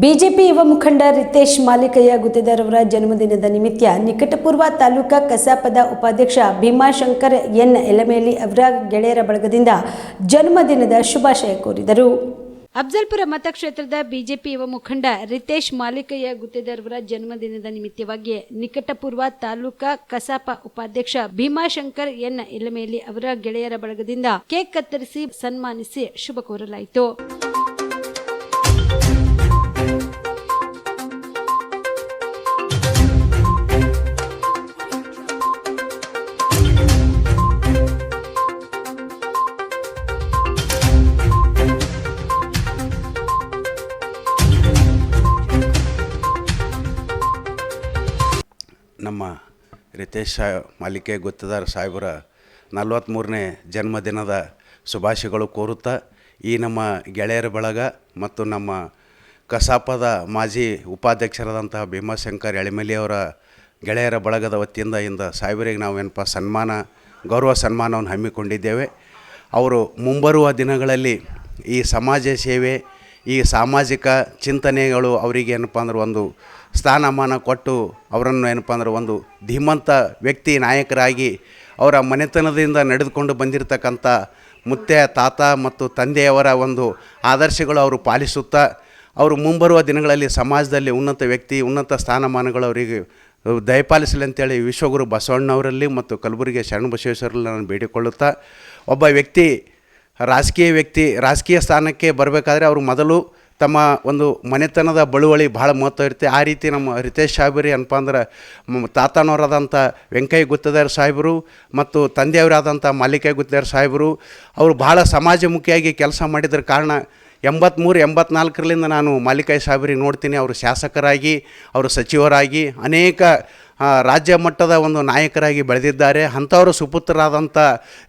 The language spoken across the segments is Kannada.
ಬಿಜೆಪಿ ಯುವ ಮುಖಂಡ ರಿತೇಶ್ ಮಾಲಿಕಯ್ಯ ಗುತ್ತೇದಾರ್ ಅವರ ಜನ್ಮದಿನದ ನಿಮಿತ್ತ ನಿಕಟಪೂರ್ವ ತಾಲೂಕಾ ಕಸಾಪದ ಉಪಾಧ್ಯಕ್ಷ ಭೀಮಾಶಂಕರ್ ಎನ್. ಎಲಮೇಲಿ ಅವರ ಗೆಳೆಯರ ಬಳಗದಿಂದ ಜನ್ಮದಿನದ ಶುಭಾಶಯ ಕೋರಿದರು. ಅಫ್ಜಲ್ಪುರ ಮತಕ್ಷೇತ್ರದ ಬಿಜೆಪಿ ಯುವ ಮುಖಂಡ ರಿತೇಶ್ ಮಾಲಿಕಯ್ಯ ಗುತ್ತೇದಾರ್ ಅವರ ಜನ್ಮದಿನದ ನಿಮಿತ್ತವಾಗಿ ನಿಕಟಪೂರ್ವ ತಾಲೂಕಾ ಕಸಾಪ ಉಪಾಧ್ಯಕ್ಷ ಭೀಮಾಶಂಕರ್ ಎನ್. ಎಲಮೇಲಿ ಅವರ ಗೆಳೆಯರ ಬಳಗದಿಂದ ಕೇಕ್ ಕತ್ತರಿಸಿ ಸನ್ಮಾನಿಸಿ ಶುಭ ಕೋರಲಾಯಿತು. ನಮ್ಮ ರಿತೇಶ್ ಸಾ ಮಾಲಿಕೆ ಗುತ್ತದಾರ್ ಸಾಹೇಬರ ನಲವತ್ತ್ಮೂರನೇ ಜನ್ಮದಿನದ ಶುಭಾಶಯಗಳು ಕೋರುತ್ತಾ, ಈ ನಮ್ಮ ಗೆಳೆಯರ ಬಳಗ ಮತ್ತು ನಮ್ಮ ಕಸಾಪದ ಮಾಜಿ ಉಪಾಧ್ಯಕ್ಷರಾದಂತಹ ಭೀಮಾಶಂಕರ್ ಎಳೆಮಲಿಯವರ ಗೆಳೆಯರ ಬಳಗದ ವತಿಯಿಂದ ಇಂದ ಸಾಹೇಬರಿಗೆ ನಾವು ಏನಪ್ಪ ಸನ್ಮಾನ, ಗೌರವ ಸನ್ಮಾನವನ್ನು ಹಮ್ಮಿಕೊಂಡಿದ್ದೇವೆ. ಅವರು ಮುಂಬರುವ ದಿನಗಳಲ್ಲಿ ಈ ಸಮಾಜ ಸೇವೆ ಈ ಸಾಮಾಜಿಕ ಚಿಂತನೆಗಳು ಅವರಿಗೆ ಏನಪ್ಪ ಅಂದ್ರೆ ಒಂದು ಸ್ಥಾನಮಾನ ಕೊಟ್ಟು ಅವರನ್ನು ಏನಪ್ಪ ಅಂದ್ರೆ ಒಂದು ಧೀಮಂತ ವ್ಯಕ್ತಿ ನಾಯಕರಾಗಿ ಅವರ ಮನೆತನದಿಂದ ನಡೆದುಕೊಂಡು ಬಂದಿರತಕ್ಕಂಥ ಮುತ್ತೆ, ತಾತ ಮತ್ತು ತಂದೆಯವರ ಒಂದು ಆದರ್ಶಗಳು ಅವರು ಪಾಲಿಸುತ್ತಾ ಅವರು ಮುಂಬರುವ ದಿನಗಳಲ್ಲಿ ಸಮಾಜದಲ್ಲಿ ಉನ್ನತ ವ್ಯಕ್ತಿ, ಉನ್ನತ ಸ್ಥಾನಮಾನಗಳು ಅವರಿಗೆ ದಯಪಾಲಿಸಲಿ ಅಂತೇಳಿ ವಿಶ್ವಗುರು ಬಸವಣ್ಣವರಲ್ಲಿ ಮತ್ತು ಕಲಬುರಗಿ ಶರಣಬಸವೇಶ್ವರಲ್ಲಿ ನಾನು ಬೇಡಿಕೊಳ್ಳುತ್ತಾ ಒಬ್ಬ ವ್ಯಕ್ತಿ ರಾಜಕೀಯ ವ್ಯಕ್ತಿ, ರಾಜಕೀಯ ಸ್ಥಾನಕ್ಕೆ ಬರಬೇಕಾದ್ರೆ ಅವರು ಮೊದಲು ತಮ್ಮ ಒಂದು ಮನೆತನದ ಬಳುವಳಿ ಭಾಳ ಮಹತ್ವ ಇರುತ್ತೆ. ಆ ರೀತಿ ನಮ್ಮ ರಿತೇಶ್ ಸಾಹೇಬರಿ ಏನಪ್ಪ ಅಂದ್ರೆ ತಾತನವರಾದಂಥ ವೆಂಕಯ್ಯ ಗುತ್ತದಾರ್ ಸಾಹೇಬರು ಮತ್ತು ತಂದೆಯವರಾದಂಥ ಮಾಲಿಕಯ್ಯ ಗುತ್ತದಾರ್ ಸಾಹೇಬರು, ಅವರು ಭಾಳ ಸಮಾಜಮುಖಿಯಾಗಿ ಕೆಲಸ ಮಾಡಿದ್ರ ಕಾರಣ ಎಂಬತ್ತ್ಮೂರು ಎಂಬತ್ನಾಲ್ಕರಿಂದ ನಾನು ಮಾಲಿಕಾಯಿ ಸಾಹೇಬರಿಗೆ ನೋಡ್ತೀನಿ. ಅವರು ಶಾಸಕರಾಗಿ, ಅವರು ಸಚಿವರಾಗಿ ಅನೇಕ ರಾಜ್ಯ ಮಟ್ಟದ ಒಂದು ನಾಯಕರಾಗಿ ಬೆಳೆದಿದ್ದಾರೆ. ಅಂಥವರು ಸುಪುತ್ರರಾದಂಥ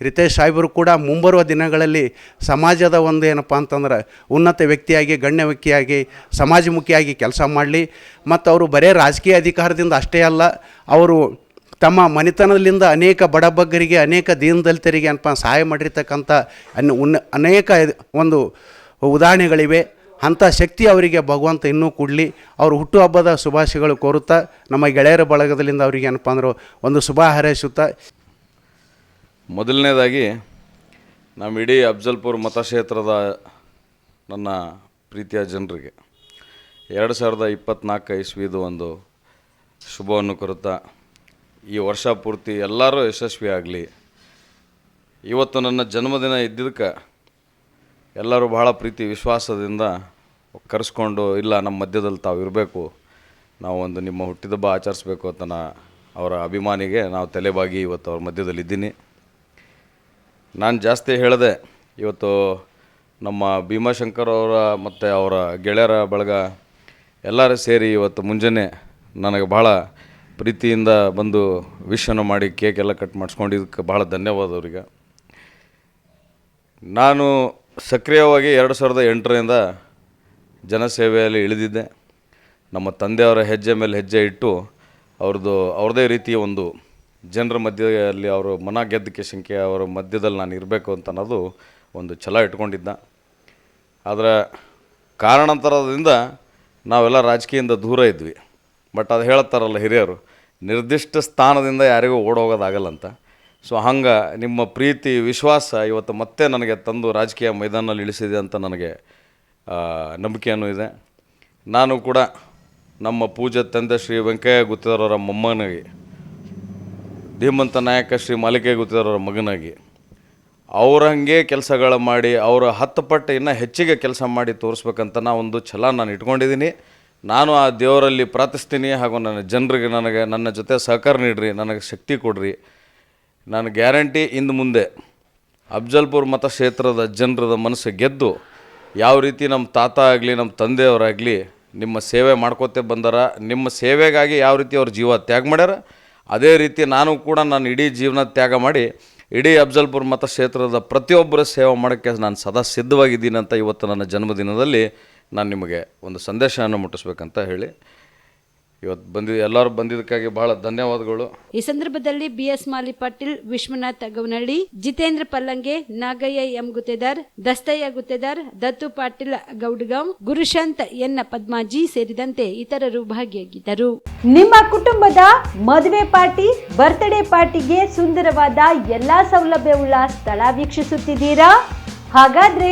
ರಿತೇಶ್ ಸಾಹೇಬರು ಕೂಡ ಮುಂಬರುವ ದಿನಗಳಲ್ಲಿ ಸಮಾಜದ ಒಂದು ಏನಪ್ಪ ಅಂತಂದ್ರೆ ಉನ್ನತ ವ್ಯಕ್ತಿಯಾಗಿ, ಗಣ್ಯ ವ್ಯಕ್ತಿಯಾಗಿ, ಸಮಾಜಮುಖಿಯಾಗಿ ಕೆಲಸ ಮಾಡಲಿ. ಮತ್ತು ಅವರು ಬರೇ ರಾಜಕೀಯ ಅಧಿಕಾರದಿಂದ ಅಷ್ಟೇ ಅಲ್ಲ, ಅವರು ತಮ್ಮ ಮನೆತನದಿಂದ ಅನೇಕ ಬಡಬಗ್ಗರಿಗೆ ಅನೇಕ ದೀನದಲಿತರಿಗೆ ಏನಪ್ಪ ಸಹಾಯ ಮಾಡಿರ್ತಕ್ಕಂಥ ಅನ್ ಉನ್ನ ಅನೇಕ ಒಂದು ಉದಾಹರಣೆಗಳಿವೆ. ಅಂಥ ಶಕ್ತಿ ಅವರಿಗೆ ಭಗವಂತ ಇನ್ನೂ ಕೊಡಲಿ. ಅವರು ಹುಟ್ಟುಹಬ್ಬದ ಶುಭಾಶಯಗಳು ಕೋರುತ್ತಾ, ನಮ್ಮ ಗೆಳೆಯರ ಬಳಗದಲ್ಲಿಂದ ಅವರಿಗೆ ಏನಪ್ಪ ಅಂದ್ರೆ, ಒಂದು ಶುಭ ಹಾರೈಸುತ್ತಾ. ಮೊದಲನೇದಾಗಿ, ನಮ್ಮ ಇಡೀ ಅಫ್ಜಲ್ಪುರ್ ಮತಕ್ಷೇತ್ರದ ನನ್ನ ಪ್ರೀತಿಯ ಜನರಿಗೆ, ಎರಡು ಸಾವಿರದ ಇಪ್ಪತ್ತ್ನಾಲ್ಕು ಇಸ್ವಿದು ಒಂದು ಶುಭವನ್ನು ಕೊರುತ್ತಾ, ಈ ವರ್ಷ ಪೂರ್ತಿ ಎಲ್ಲರೂ ಯಶಸ್ವಿ ಆಗಲಿ ಇವತ್ತು ನನ್ನ ಜನ್ಮದಿನ ಇದ್ದಿದ್ದಕ್ಕೆ ಎಲ್ಲರೂ ಬಹಳ ಪ್ರೀತಿ, ವಿಶ್ವಾಸದಿಂದ ಕರೆಸ್ಕೊಂಡು, ಇಲ್ಲ, ನಮ್ಮ ಮಧ್ಯದಲ್ಲಿ ತಾವು ಇರಬೇಕು, ನಾವು ಒಂದು ನಿಮ್ಮ ಹುಟ್ಟಿದಬ್ಬ ಆಚರಿಸ್ಬೇಕು ಅಂತ ಅವರ ಅಭಿಮಾನಿಗೆ ನಾವು ತಲೆಬಾಗಿ ಇವತ್ತು ಅವ್ರ ಮಧ್ಯದಲ್ಲಿದ್ದೀನಿ ನಾನು ಜಾಸ್ತಿ ಹೇಳಿದೆ, ಇವತ್ತು ನಮ್ಮ ಭೀಮಾಶಂಕರ್ ಅವರ ಮತ್ತು ಅವರ ಗೆಳೆಯರ ಬಳಗ ಎಲ್ಲರೂ ಸೇರಿ ಇವತ್ತು ಮುಂಜಾನೆ ನನಗೆ ಭಾಳ ಪ್ರೀತಿಯಿಂದ ಬಂದು ವಿಶನ್ನು ಮಾಡಿ ಕೇಕ್ ಎಲ್ಲ ಕಟ್ ಮಾಡಿಸ್ಕೊಂಡಿದ್ದಕ್ಕೆ ಭಾಳ ಧನ್ಯವಾದ ಅವರಿಗೆ. ನಾನು ಸಕ್ರಿಯವಾಗಿ ಎರಡು ಸಾವಿರದ ಎಂಟರಿಂದ ಜನಸೇವೆಯಲ್ಲಿ ಇಳಿದಿದ್ದೆ. ನಮ್ಮ ತಂದೆಯವರ ಹೆಜ್ಜೆ ಮೇಲೆ ಹೆಜ್ಜೆ ಇಟ್ಟು ಅವ್ರದ್ದು ಅವ್ರದೇ ರೀತಿಯ ಒಂದು ಜನರ ಮಧ್ಯದಲ್ಲಿ ಅವರು ಮನ ಗೆದ್ದಕ್ಕೆ ಶಂಕೆ ಅವರ ಮಧ್ಯದಲ್ಲಿ ನಾನು ಇರಬೇಕು ಅಂತ ಅನ್ನೋದು ಒಂದು ಛಲ ಇಟ್ಕೊಂಡಿದ್ದ. ಆದರೆ ಕಾರಣಾಂತರದಿಂದ ನಾವೆಲ್ಲ ರಾಜಕೀಯದಿಂದ ದೂರ ಇದ್ವಿ. ಬಟ್ ಅದು ಹೇಳ್ತಾರಲ್ಲ ಹಿರಿಯರು, ನಿರ್ದಿಷ್ಟ ಸ್ಥಾನದಿಂದ ಯಾರಿಗೂ ಓಡೋಗೋದಾಗಲ್ಲ ಅಂತ. ಸೊ ಹಂಗೆ ನಿಮ್ಮ ಪ್ರೀತಿ, ವಿಶ್ವಾಸ ಇವತ್ತು ಮತ್ತೆ ನನಗೆ ತಂದು ರಾಜಕೀಯ ಮೈದಾನಲ್ಲಿ ಇಳಿಸಿದೆ ಅಂತ ನನಗೆ ನಂಬಿಕೆಯನ್ನು ನಂಬಿಕೆಯೂ ಇದೆ. ನಾನು ಕೂಡ ನಮ್ಮ ಪೂಜೆ ತಂದೆ ಶ್ರೀ ವೆಂಕಯ್ಯ ಗುತ್ತಿದವರ ಮೊಮ್ಮನಾಗಿ ಧೀಮಂತ ನಾಯಕ ಶ್ರೀ ಮಾಲಿಕೆ ಗುತ್ತಿದವರ ಮಗನಾಗಿ, ಅವ್ರ ಹಂಗೆ ಕೆಲಸಗಳ ಮಾಡಿ, ಅವರ ಹತ್ತು ಪಟ್ಟು ಇನ್ನೂ ಹೆಚ್ಚಿಗೆ ಕೆಲಸ ಮಾಡಿ ತೋರಿಸ್ಬೇಕಂತ ಒಂದು ಛಲ ನಾನು ಇಟ್ಕೊಂಡಿದ್ದೀನಿ. ನಾನು ಆ ದೇವರಲ್ಲಿ ಪ್ರಾರ್ಥಿಸ್ತೀನಿ ಹಾಗೂ ನನ್ನ ಜನರಿಗೆ ನನಗೆ, ನನ್ನ ಜೊತೆ ಸಹಕಾರ ನೀಡ್ರಿ, ನನಗೆ ಶಕ್ತಿ ಕೊಡ್ರಿ. ನಾನು ಗ್ಯಾರಂಟಿ ಇಂದು ಮುಂದೆ ಅಫ್ಜಲ್ಪುರ್ ಮತಕ್ಷೇತ್ರದ ಜನರದ ಮನಸ್ಸು ಗೆದ್ದು ಯಾವ ರೀತಿ ನಮ್ಮ ತಾತ ಆಗಲಿ, ನಮ್ಮ ತಂದೆಯವರಾಗಲಿ ನಿಮ್ಮ ಸೇವೆ ಮಾಡ್ಕೋತೆ ಬಂದಾರ, ನಿಮ್ಮ ಸೇವೆಗಾಗಿ ಯಾವ ರೀತಿ ಅವ್ರ ಜೀವ ತ್ಯಾಗ ಮಾಡ್ಯಾರ, ಅದೇ ರೀತಿ ನಾನು ಕೂಡ ನಾನು ಇಡೀ ಜೀವನ ತ್ಯಾಗ ಮಾಡಿ ಇಡೀ ಅಫ್ಜಲ್ಪುರ್ ಮತಕ್ಷೇತ್ರದ ಪ್ರತಿಯೊಬ್ಬರ ಸೇವೆ ಮಾಡೋಕ್ಕೆ ನಾನು ಸದಾ ಸಿದ್ಧವಾಗಿದ್ದೀನಿ ಅಂತ ಇವತ್ತು ನನ್ನ ಜನ್ಮದಿನದಲ್ಲಿ ನಾನು ನಿಮಗೆ ಒಂದು ಸಂದೇಶವನ್ನು ಮುಟ್ಟಿಸ್ಬೇಕಂತ ಹೇಳಿ ಇವತ್ತು ಬಂದಿದ್ದ ಎಲ್ಲರೂ ಬಂದಿದ್ದಕ್ಕಾಗಿ ಬಹಳ ಧನ್ಯವಾದಗಳು. ಈ ಸಂದರ್ಭದಲ್ಲಿ B S Mali Patil Vishwanath Gaunahalli Jitendra Pallange Nagayya M Guttedar Dastayya Guttedar Dattu Patil Goudgaon Gurushant N Padmaji ಸೇರಿದಂತೆ ಇತರರು ಭಾಗಿಯಾಗಿದ್ದರು. ನಿಮ್ಮ ಕುಟುಂಬದ ಮದುವೆ ಪಾರ್ಟಿ ಬರ್ತ್ಡೇ ಪಾರ್ಟಿಗೆ ಸುಂದರವಾದ ಎಲ್ಲಾ ಸೌಲಭ್ಯವುಳ್ಳ ಸ್ಥಳ ವೀಕ್ಷಿಸುತ್ತಿದ್ದೀರಾ? ಹಾಗಾದ್ರೆ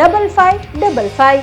double five double five